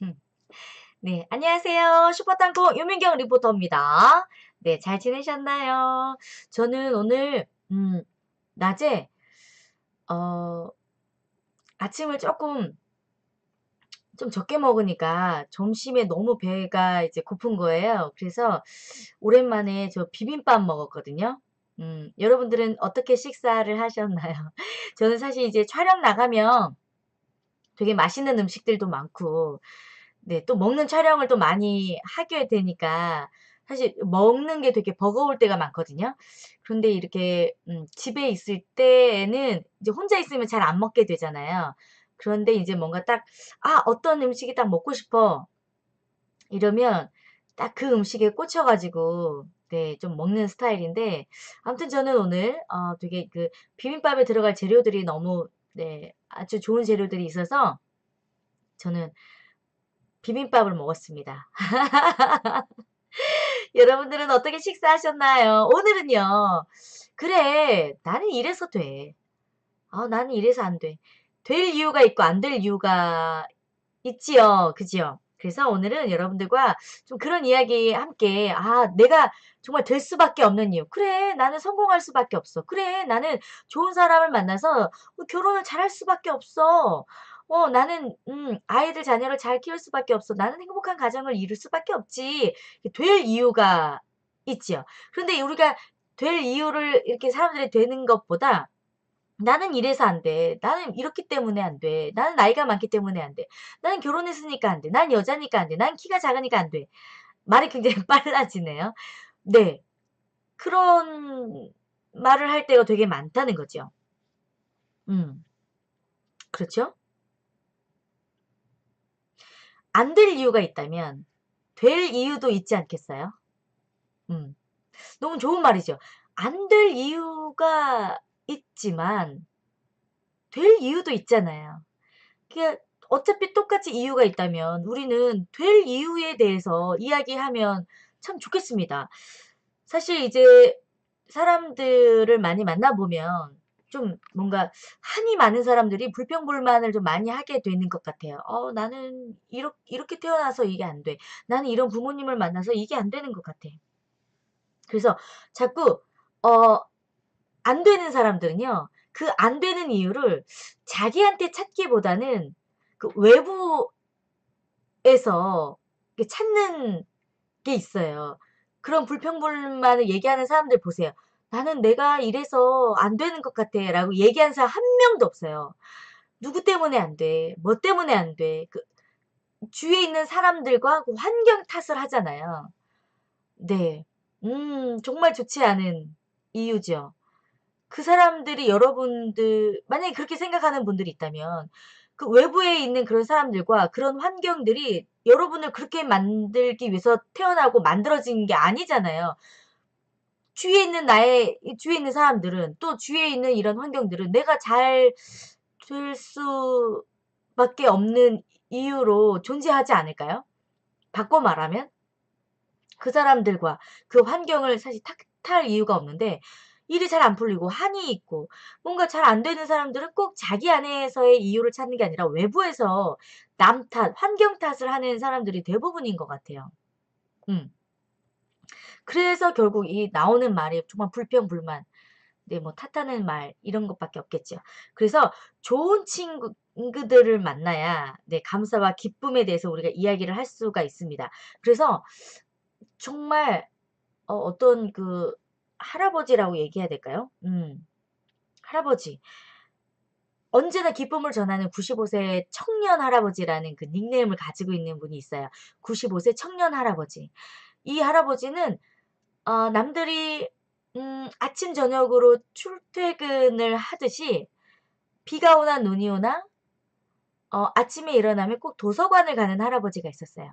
네, 안녕하세요. 슈퍼땅콩 유민경 리포터입니다. 네, 잘 지내셨나요? 저는 오늘 음, 낮에 어, 아침을 조금 좀 적게 먹으니까 점심에 너무 배가 이제 고픈 거예요. 그래서 오랜만에 저 비빔밥 먹었거든요. 음, 여러분들은 어떻게 식사를 하셨나요? 저는 사실 이제 촬영 나가면 되게 맛있는 음식들도 많고, 네, 또 먹는 촬영을 또 많이 하게 되니까 사실 먹는 게 되게 버거울 때가 많거든요. 그런데 이렇게 음, 집에 있을 때에는 이제 혼자 있으면 잘 안 먹게 되잖아요. 그런데 이제 뭔가 딱, 아, 어떤 음식이 딱 먹고 싶어. 이러면 딱 그 음식에 꽂혀가지고, 네, 좀 먹는 스타일인데, 아무튼 저는 오늘, 어, 되게 그 비빔밥에 들어갈 재료들이 너무, 네, 아주 좋은 재료들이 있어서, 저는 비빔밥을 먹었습니다. 여러분들은 어떻게 식사하셨나요? 오늘은요, 그래, 나는 이래서 돼. 아, 나는 이래서 안 돼. 될 이유가 있고 안 될 이유가 있지요. 그지요? 그래서 오늘은 여러분들과 좀 그런 이야기 함께, 아, 내가 정말 될 수밖에 없는 이유. 그래, 나는 성공할 수밖에 없어. 그래, 나는 좋은 사람을 만나서 결혼을 잘할 수밖에 없어. 어, 나는, 음, 아이들, 자녀를 잘 키울 수밖에 없어. 나는 행복한 가정을 이룰 수밖에 없지. 될 이유가 있지요. 그런데 우리가 될 이유를 이렇게 사람들이 되는 것보다 나는 이래서 안 돼. 나는 이렇기 때문에 안 돼. 나는 나이가 많기 때문에 안 돼. 나는 결혼했으니까 안 돼. 난 여자니까 안 돼. 난 키가 작으니까 안 돼. 말이 굉장히 빨라지네요. 네. 그런 말을 할 때가 되게 많다는 거죠. 음. 그렇죠? 안 될 이유가 있다면 될 이유도 있지 않겠어요? 음. 너무 좋은 말이죠. 안 될 이유가 있지만 될 이유도 있잖아요. 그게 어차피 똑같이 이유가 있다면 우리는 될 이유에 대해서 이야기하면 참 좋겠습니다. 사실 이제 사람들을 많이 만나보면 좀 뭔가 한이 많은 사람들이 불평불만을 좀 많이 하게 되는 것 같아요. 어, 나는 이렇, 이렇게 태어나서 이게 안 돼. 나는 이런 부모님을 만나서 이게 안 되는 것 같아. 그래서 자꾸, 어, 안 되는 사람들은요. 그 안 되는 이유를 자기한테 찾기보다는 그 외부에서 찾는 게 있어요. 그런 불평불만을 얘기하는 사람들 보세요. 나는 내가 이래서 안 되는 것 같아 라고 얘기하는 사람 한 명도 없어요. 누구 때문에 안 돼? 뭐 때문에 안 돼? 그 주위에 있는 사람들과 그 환경 탓을 하잖아요. 네. 음, 정말 좋지 않은 이유죠. 그 사람들이 여러분들 만약에 그렇게 생각하는 분들이 있다면 그 외부에 있는 그런 사람들과 그런 환경들이 여러분을 그렇게 만들기 위해서 태어나고 만들어진 게 아니잖아요. 주위에 있는 나의 주위에 있는 사람들은 또 주위에 있는 이런 환경들은 내가 잘 될 수밖에 없는 이유로 존재하지 않을까요? 바꿔 말하면 그 사람들과 그 환경을 사실 탓할 이유가 없는데 일이 잘 안 풀리고 한이 있고 뭔가 잘 안 되는 사람들은 꼭 자기 안에서의 이유를 찾는 게 아니라 외부에서 남 탓, 환경 탓을 하는 사람들이 대부분인 것 같아요. 음. 그래서 결국 이 나오는 말이 정말 불평불만, 네, 뭐 탓하는 말 이런 것밖에 없겠죠. 그래서 좋은 친구들을 만나야 네, 감사와 기쁨에 대해서 우리가 이야기를 할 수가 있습니다. 그래서 정말 어, 어떤 그 할아버지라고 얘기해야 될까요? 음, 할아버지. 언제나 기쁨을 전하는 95세 청년 할아버지라는 그 닉네임을 가지고 있는 분이 있어요. 95세 청년 할아버지. 이 할아버지는 어, 남들이 음, 아침 저녁으로 출퇴근을 하듯이 비가 오나 눈이 오나 어, 아침에 일어나면 꼭 도서관을 가는 할아버지가 있었어요.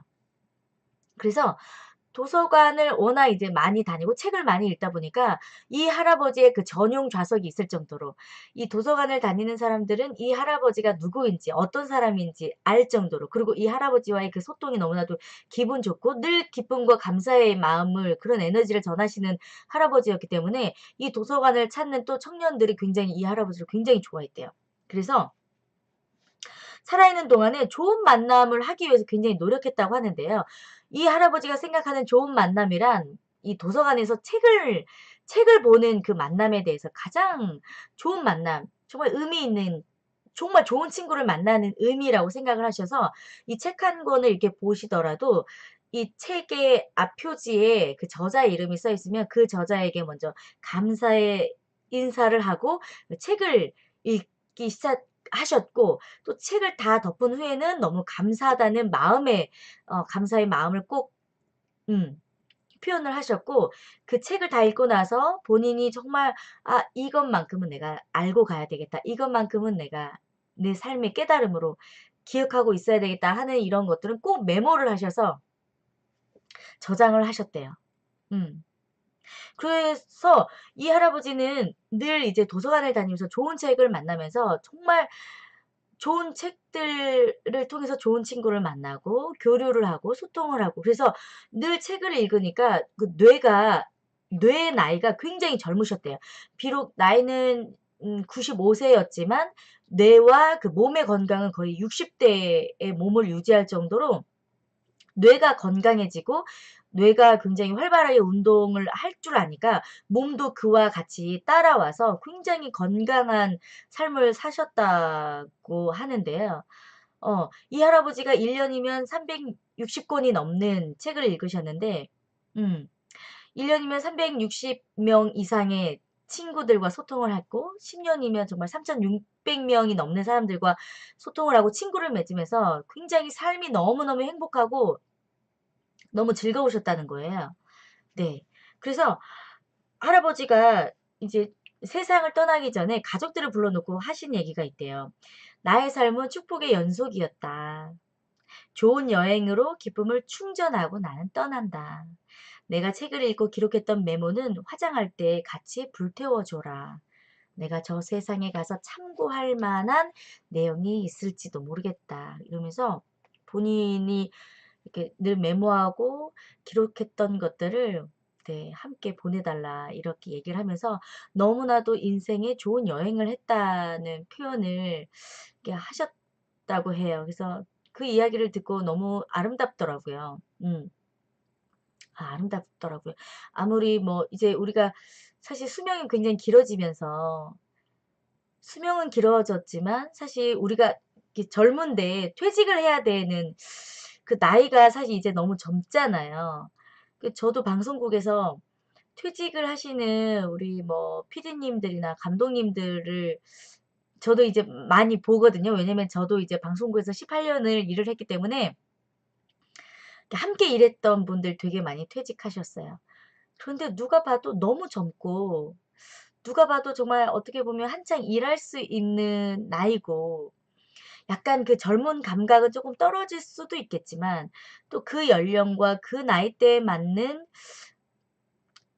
그래서 도서관을 워낙 이제 많이 다니고 책을 많이 읽다 보니까 이 할아버지의 그 전용 좌석이 있을 정도로 이 도서관을 다니는 사람들은 이 할아버지가 누구인지 어떤 사람인지 알 정도로 그리고 이 할아버지와의 그 소통이 너무나도 기분 좋고 늘 기쁨과 감사의 마음을 그런 에너지를 전하시는 할아버지였기 때문에 이 도서관을 찾는 또 청년들이 굉장히 이 할아버지를 굉장히 좋아했대요. 그래서 살아있는 동안에 좋은 만남을 하기 위해서 굉장히 노력했다고 하는데요. 이 할아버지가 생각하는 좋은 만남이란 이 도서관에서 책을 책을 보는 그 만남에 대해서 가장 좋은 만남, 정말 의미 있는 정말 좋은 친구를 만나는 의미라고 생각을 하셔서 이 책 한 권을 이렇게 보시더라도 이 책의 앞표지에 그 저자의 이름이 써 있으면 그 저자에게 먼저 감사의 인사를 하고 그 책을 읽기 시작 하셨고 또 책을 다 덮은 후에는 너무 감사하다는 마음에 어 감사의 마음을 꼭 음 표현을 하셨고 그 책을 다 읽고 나서 본인이 정말 '아 이것만큼은 내가 알고 가야 되겠다. 이것만큼은 내가 내 삶의 깨달음으로 기억하고 있어야 되겠다.' 하는 이런 것들은 꼭 메모를 하셔서 저장을 하셨대요. 음. 그래서 이 할아버지는 늘 이제 도서관을 다니면서 좋은 책을 만나면서 정말 좋은 책들을 통해서 좋은 친구를 만나고 교류를 하고 소통을 하고 그래서 늘 책을 읽으니까 그 뇌가 뇌의 나이가 굉장히 젊으셨대요. 비록 나이는 음95 세였지만 뇌와 그 몸의 건강은 거의 60 대의 몸을 유지할 정도로 뇌가 건강해지고 뇌가 굉장히 활발하게 운동을 할 줄 아니까 몸도 그와 같이 따라와서 굉장히 건강한 삶을 사셨다고 하는데요. 어 이 할아버지가 1 년이면 360 권이 넘는 책을 읽으셨는데 음 1 년이면 360명 이상의 친구들과 소통을 했고 10 년이면 정말 3,600 명이 넘는 사람들과 소통을 하고 친구를 맺으면서 굉장히 삶이 너무너무 행복하고 너무 즐거우셨다는 거예요. 네. 그래서 할아버지가 이제 세상을 떠나기 전에 가족들을 불러 놓고 하신 얘기가 있대요. "나의 삶은 축복의 연속이었다. 좋은 여행으로 기쁨을 충전하고 나는 떠난다. 내가 책을 읽고 기록했던 메모는 화장할 때 같이 불태워 줘라. 내가 저 세상에 가서 참고할 만한 내용이 있을지도 모르겠다." 이러면서 본인이 이렇게 늘 메모하고 기록했던 것들을 네 함께 보내 달라 이렇게 얘기를 하면서 너무나도 인생에 좋은 여행을 했다는 표현을 하셨다고 해요. 그래서 그 이야기를 듣고 너무 아름답더라고요. 음. 아 아름답더라고요. 아무리 뭐 이제 우리가 사실 수명이 굉장히 길어지면서 수명은 길어졌지만 사실 우리가 젊은데 퇴직을 해야 되는 그 나이가 사실 이제 너무 젊잖아요. 그 저도 방송국에서 퇴직을 하시는 우리 뭐 PD님들이나 감독님들을 저도 이제 많이 보거든요. 왜냐면 저도 이제 방송국에서 18 년을 일을 했기 때문에 함께 일했던 분들 되게 많이 퇴직하셨어요. 그런데 누가 봐도 너무 젊고 누가 봐도 정말 어떻게 보면 한창 일할 수 있는 나이고 약간 그 젊은 감각은 쪼끔 떨어질 수도 있겠지만 또 그 연령과 그 나이대에 맞는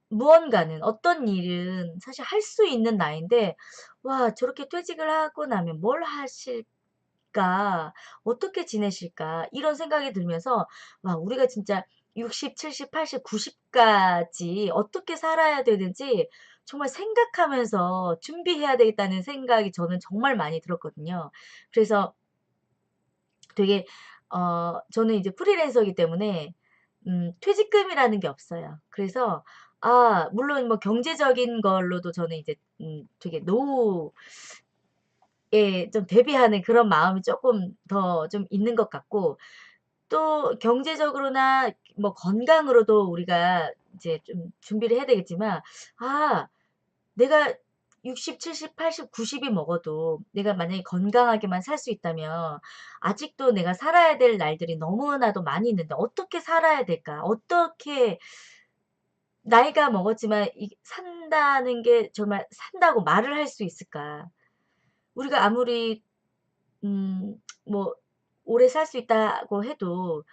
무언가는 어떤 일은 사실 할 수 있는 나이인데 '와 저렇게 퇴직을 하고 나면 뭘 하실까? 어떻게 지내실까?' 이런 생각이 들면서 '와 우리가 진짜 60, 70, 80, 90 까지 어떻게 살아야 되는지 정말 생각하면서 준비해야 되겠다.'는 생각이 저는 정말 많이 들었거든요. 그래서 되게 어 저는 이제 프리랜서이기 때문에 음 퇴직금이라는 게 없어요. 그래서 아 물론 뭐 경제적인 걸로도 저는 이제 음 되게 노후에 좀 대비하는 그런 마음이 쪼끔 더좀 있는 것 같고 또 경제적으로나 뭐 건강으로도 우리가 이제 좀 준비를 해야 되겠지만 아 내가 60, 70, 80, 90이 먹어도 내가 만약에 건강하게만 살 수 있다면 아직도 내가 살아야 될 날들이 너무나도 많이 있는데 '어떻게 살아야 될까? 어떻게 나이가 먹었지만 이 산다는 게 정말 산다고 말을 할 수 있을까?' 우리가 아무리 음 뭐 오래 살 수 있다고 해도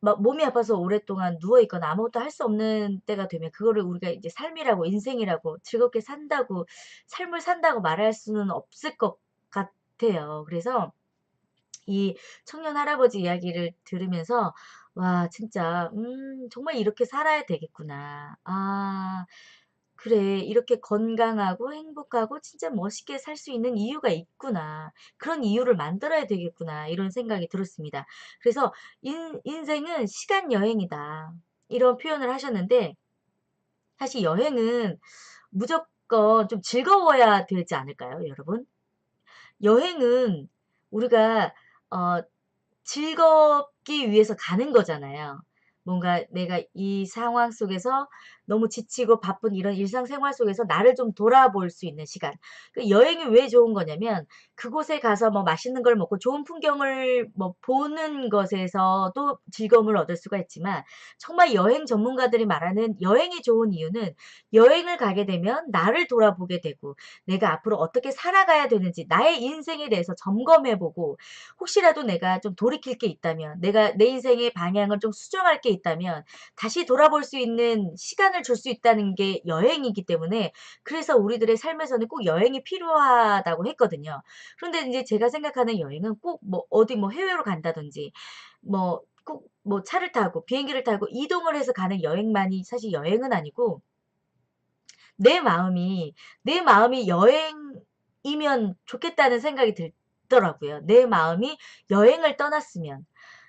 막 몸이 아파서 오랫동안 누워 있거나 아무것도 할 수 없는 때가 되면 그거를 우리가 이제 삶이라고 인생이라고 즐겁게 산다고 삶을 산다고 말할 수는 없을 것 같아요. 그래서 이 청년 할아버지 이야기를 들으면서 '와 진짜 음 정말 이렇게 살아야 되겠구나. 아' 그래 이렇게 건강하고 행복하고 진짜 멋있게 살 수 있는 이유가 있구나. 그런 이유를 만들어야 되겠구나.' 이런 생각이 들었습니다. 그래서 "인 인생은 시간 여행이다." 이런 표현을 하셨는데 사실 여행은 무조건 좀 즐거워야 되지 않을까요, 여러분? 여행은 우리가 어 즐겁기 위해서 가는 거잖아요. 뭔가 내가 이 상황 속에서 너무 지치고 바쁜 이런 일상생활 속에서 나를 좀 돌아볼 수 있는 시간. 그 여행이 왜 좋은 거냐면 그곳에 가서 뭐 맛있는 걸 먹고 좋은 풍경을 뭐 보는 것에서도 즐거움을 얻을 수가 있지만 정말 여행 전문가들이 말하는 여행이 좋은 이유는 여행을 가게 되면 나를 돌아보게 되고 내가 앞으로 어떻게 살아가야 되는지 나의 인생에 대해서 점검해 보고 혹시라도 내가 좀 돌이킬 게 있다면 내가 내 인생의 방향을 좀 수정할 게 있다면 다시 돌아볼 수 있는 시간을 줄 수 있다는 게 여행이기 때문에 그래서 우리들의 삶에서는 꼭 여행이 필요하다고 했거든요. 그런데 인제 제가 생각하는 여행은 꼭 뭐 어디 뭐 해외로 간다든지 뭐 꼭 뭐 차를 타고 비행기를 타고 이동을 해서 가는 여행만이 사실 여행은 아니고 내 마음이 내 마음이 여행이면 좋겠다는 생각이 들 더라고요. 내 마음이 여행을 떠났으면.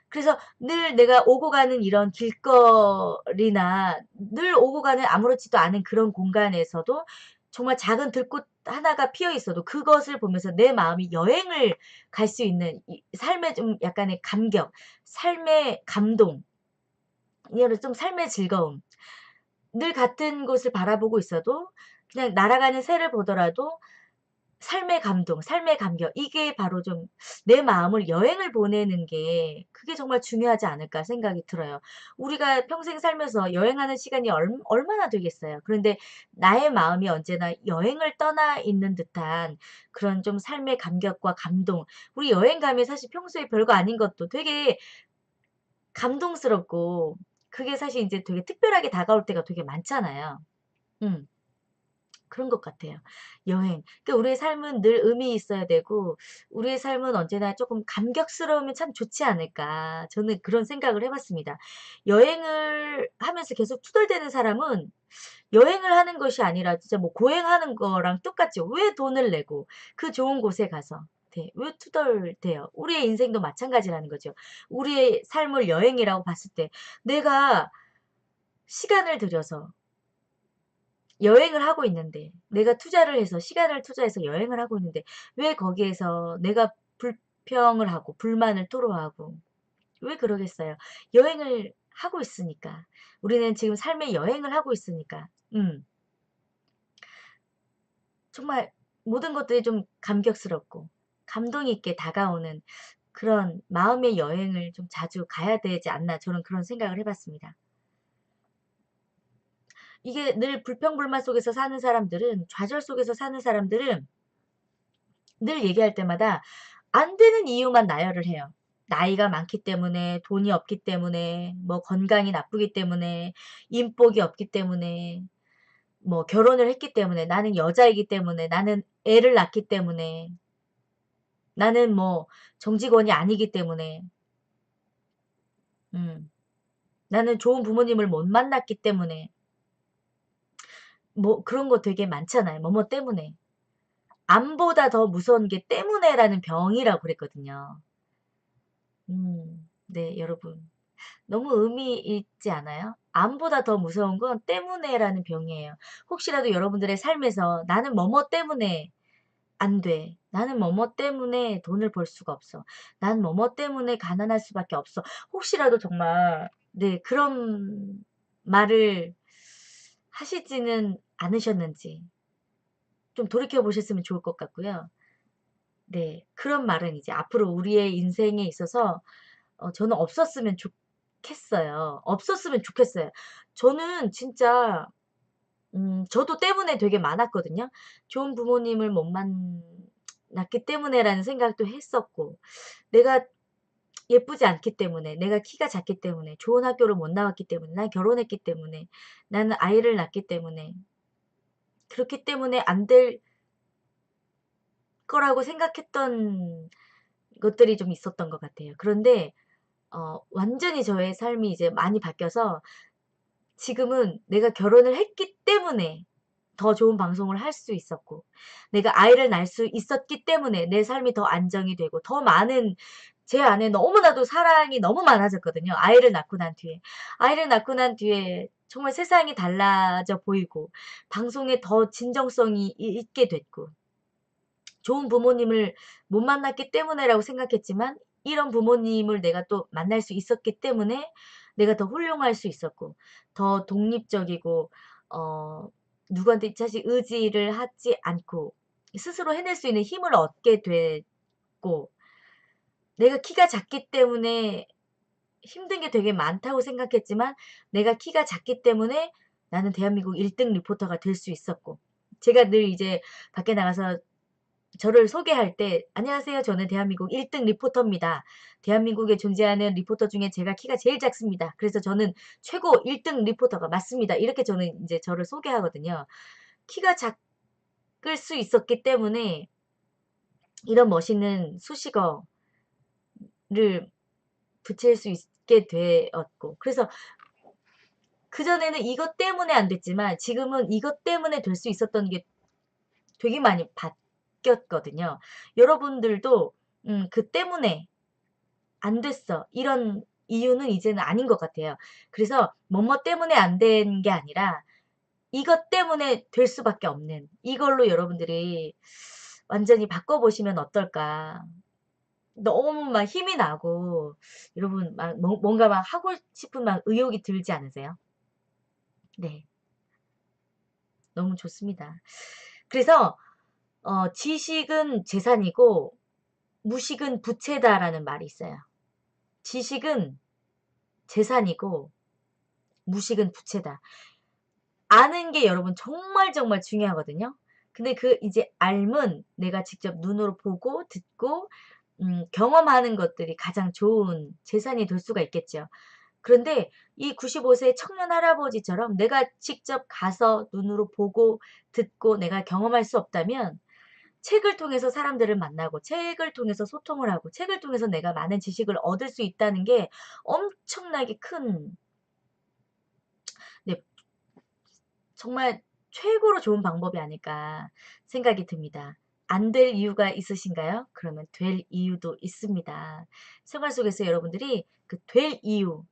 그래서 늘 내가 오고 가는 이런 길거리나 늘 오고 가는 아무렇지도 않은 그런 공간에서도 정말 작은 들꽃 하나가 피어 있어도 그것을 보면서 내 마음이 여행을 갈 수 있는 이 삶의 좀 약간의 감격, 삶의 감동, 이런 좀 삶의 즐거움. 늘 같은 곳을 바라보고 있어도 그냥 날아가는 새를 보더라도 삶의 감동, 삶의 감격 이게 바로 좀 내 마음을 여행을 보내는 게 그게 정말 중요하지 않을까 생각이 들어요. 우리가 평생 살면서 여행하는 시간이 얼 얼마나 되겠어요. 그런데 나의 마음이 언제나 여행을 떠나 있는 듯한 그런 좀 삶의 감격과 감동 우리 여행 가면 사실 평소에 별거 아닌 것도 되게 감동스럽고 그게 사실 인제 되게 특별하게 다가올 때가 되게 많잖아요. 음. 그런 것 같아요. 여행. 그러니까 우리의 삶은 늘 의미 있어야 되고 우리의 삶은 언제나 쪼끔 감격스러우면 참 좋지 않을까. 저는 그런 생각을 해 봤습니다. 여행을 하면서 계속 투덜대는 사람은 여행을 하는 것이 아니라 진짜 뭐 고행하는 거랑 똑같죠. 왜 돈을 내고 그 좋은 곳에 가서 네 왜 투덜대요? 우리의 인생도 마찬가지라는 거죠. 우리의 삶을 여행이라고 봤을 때 내가 시간을 들여서 여행을 하고 있는데 내가 투자를 해서 시간을 투자해서 여행을 하고 있는데 왜 거기에서 내가 불평을 하고 불만을 토로하고 왜 그러겠어요? 여행을 하고 있으니까. 우리는 지금 삶의 여행을 하고 있으니까. 음. 정말 모든 것들이 좀 감격스럽고 감동 있게 다가오는 그런 마음의 여행을 좀 자주 가야 되지 않나 저는 그런 생각을 해 봤습니다. 이게 늘 불평불만 속에서 사는 사람들은 좌절 속에서 사는 사람들은 늘 얘기할 때마다 안 되는 이유만 나열을 해요. 나이가 많기 때문에, 돈이 없기 때문에, 뭐 건강이 나쁘기 때문에, 인복이 없기 때문에, 뭐 결혼을 했기 때문에, 나는 여자이기 때문에, 나는 애를 낳기 때문에, 나는 뭐 정직원이 아니기 때문에, 음, 나는 좋은 부모님을 못 만났기 때문에, 뭐 그런 거 되게 많잖아요. 뭐뭐 때문에. 암보다 더 무서운 게 때문에라는 병이라고 그랬거든요. 음. 네 여러분. 너무 의미 있지 않아요? 암보다 더 무서운 건 때문에라는 병이에요. 혹시라도 여러분들의 삶에서 '나는 뭐뭐 때문에 안 돼. 나는 뭐뭐 때문에 돈을 벌 수가 없어. 난 뭐뭐 때문에 가난할 수밖에 없어.' 혹시라도 정말 네 그런 말을 하시지는 않으셨는지 좀 돌이켜 보셨으면 좋을 것 같고요. 네. 그런 말은 이제 앞으로 우리의 인생에 있어서 어 저는 없었으면 좋겠어요. 없었으면 좋겠어요. 저는 진짜 음 저도 때문에 되게 많았거든요. '좋은 부모님을 못 만났기 때문에.'라는 생각도 했었고 '내가 예쁘지 않기 때문에, 내가 키가 작기 때문에, 좋은 학교를 못 나왔기 때문에, 난 결혼했기 때문에, 나는 아이를 낳기 때문에' 그렇기 때문에 안 될 거라고 생각했던 것들이 좀 있었던 것 같아요. 그런데 어 완전히 저의 삶이 이제 많이 바뀌어서 지금은 내가 결혼을 했기 때문에 더 좋은 방송을 할 수 있었고 내가 아이를 낳을 수 있었기 때문에 내 삶이 더 안정이 되고 더 많은 제 안에 너무나도 사랑이 너무 많아졌거든요. 아이를 낳고 난 뒤에. 아이를 낳고 난 뒤에 정말 세상이 달라져 보이고 방송에 더 진정성이 있게 됐고 좋은 부모님을 못 만났기 때문에라고 생각했지만 이런 부모님을 내가 또 만날 수 있었기 때문에 내가 더 훌륭할 수 있었고 더 독립적이고 어 누구한테 사실 의지를 하지 않고 스스로 해낼 수 있는 힘을 얻게 됐고 내가 키가 작기 때문에 힘든 게 되게 많다고 생각했지만 내가 키가 작기 때문에 나는 대한민국 1등 리포터가 될 수 있었고 제가 늘 이제 밖에 나가서 저를 소개할 때 안녕하세요. 저는 대한민국 1등 리포터입니다. 대한민국에 존재하는 리포터 중에 제가 키가 제일 작습니다. 그래서 저는 최고 1등 리포터가 맞습니다. 이렇게 저는 이제 저를 소개하거든요. 키가 작을 수 있었기 때문에 이런 멋있는 수식어 를 붙일 수 있게 되었고 그래서 그전에는 이것 때문에 안 됐지만 지금은 이것 때문에 될 수 있었던 게 되게 많이 바뀌었거든요. 여러분들도 음, 그 때문에 안 됐어. 이런 이유는 이제는 아닌 것 같아요. 그래서 뭐뭐 때문에 안 된 게 아니라 이것 때문에 될 수밖에 없는 이걸로 여러분들이 완전히 바꿔보시면 어떨까. 너무 막 힘이 나고 여러분 막 뭔가 막 하고 싶은 막 의욕이 들지 않으세요? 네. 너무 좋습니다. 그래서 어, 지식은 재산이고 무식은 부채다라는 말이 있어요. 지식은 재산이고 무식은 부채다. 아는 게 여러분 정말 정말 중요하거든요. 근데 그 이제 알면 내가 직접 눈으로 보고 듣고 음, 경험하는 것들이 가장 좋은 재산이 될 수가 있겠죠. 그런데 이 95세 청년 할아버지처럼 내가 직접 가서 눈으로 보고 듣고 내가 경험할 수 없다면 책을 통해서 사람들을 만나고 책을 통해서 소통을 하고 책을 통해서 내가 많은 지식을 얻을 수 있다는 게 엄청나게 큰 네, 정말 최고로 좋은 방법이 아닐까 생각이 듭니다. 안 될 이유가 있으신가요? 그러면 될 이유도 있습니다. 생활 속에서 여러분들이 그 될 이유,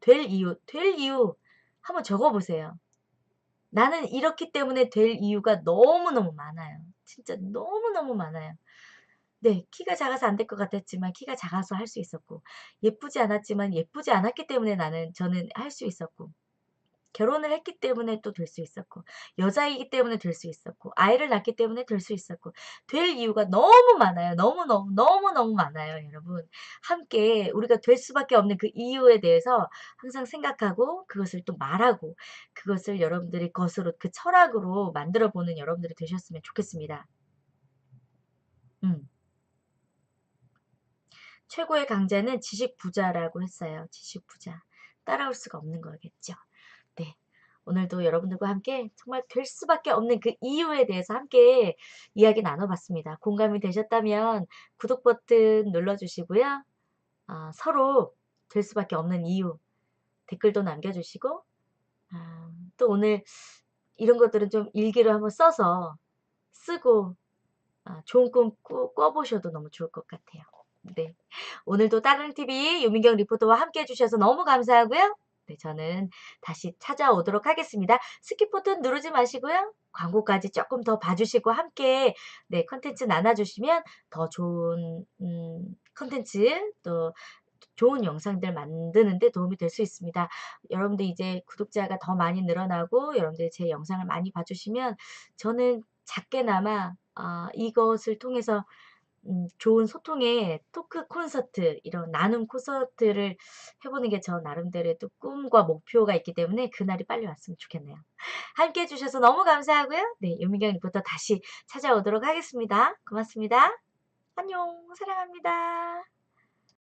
될 이유, 될 이유 한번 적어보세요. 나는 이렇기 때문에 될 이유가 너무너무 많아요. 진짜 너무너무 많아요. 네, 키가 작아서 안 될 것 같았지만 키가 작아서 할 수 있었고 예쁘지 않았지만 예쁘지 않았기 때문에 나는 저는 할 수 있었고 결혼을 했기 때문에 또 될 수 있었고 여자이기 때문에 될 수 있었고 아이를 낳기 때문에 될 수 있었고 될 이유가 너무 많아요. 너무너무 너무너무 많아요. 여러분 함께 우리가 될 수밖에 없는 그 이유에 대해서 항상 생각하고 그것을 또 말하고 그것을 여러분들이 것으로 그 철학으로 만들어 보는 여러분들이 되셨으면 좋겠습니다. 음. 최고의 강자는 지식 부자라고 했어요. 지식 부자. 따라올 수가 없는 거겠죠. 네. 오늘도 여러분들과 함께 정말 될 수밖에 없는 그 이유에 대해서 함께 이야기 나눠봤습니다. 공감이 되셨다면 구독 버튼 눌러주시고요. 어, 서로 될 수밖에 없는 이유 댓글도 남겨주시고 아, 또 오늘 이런 것들은 좀 일기로 한번 써서 쓰고 아, 좋은 꿈 꾸, 꿔보셔도 너무 좋을 것 같아요. 네. 오늘도 따릉TV 유민경 리포터와 함께 해주셔서 너무 감사하고요. 네, 저는 다시 찾아오도록 하겠습니다. 스킵 버튼 누르지 마시고요. 광고까지 조금 더 봐주시고 함께 네 컨텐츠 나눠주시면 더 좋은 음, 컨텐츠 또 좋은 영상들 만드는데 도움이 될 수 있습니다. 여러분들 이제 구독자가 더 많이 늘어나고 여러분들 제 영상을 많이 봐주시면 저는 작게나마 어, 이것을 통해서 음, 좋은 소통의 토크 콘서트 이런 나눔 콘서트를 해보는 게 저 나름대로의 또 꿈과 목표가 있기 때문에 그날이 빨리 왔으면 좋겠네요. 함께 해주셔서 너무 감사하고요. 네, 유미경 리포터 다시 찾아오도록 하겠습니다. 고맙습니다. 안녕 사랑합니다.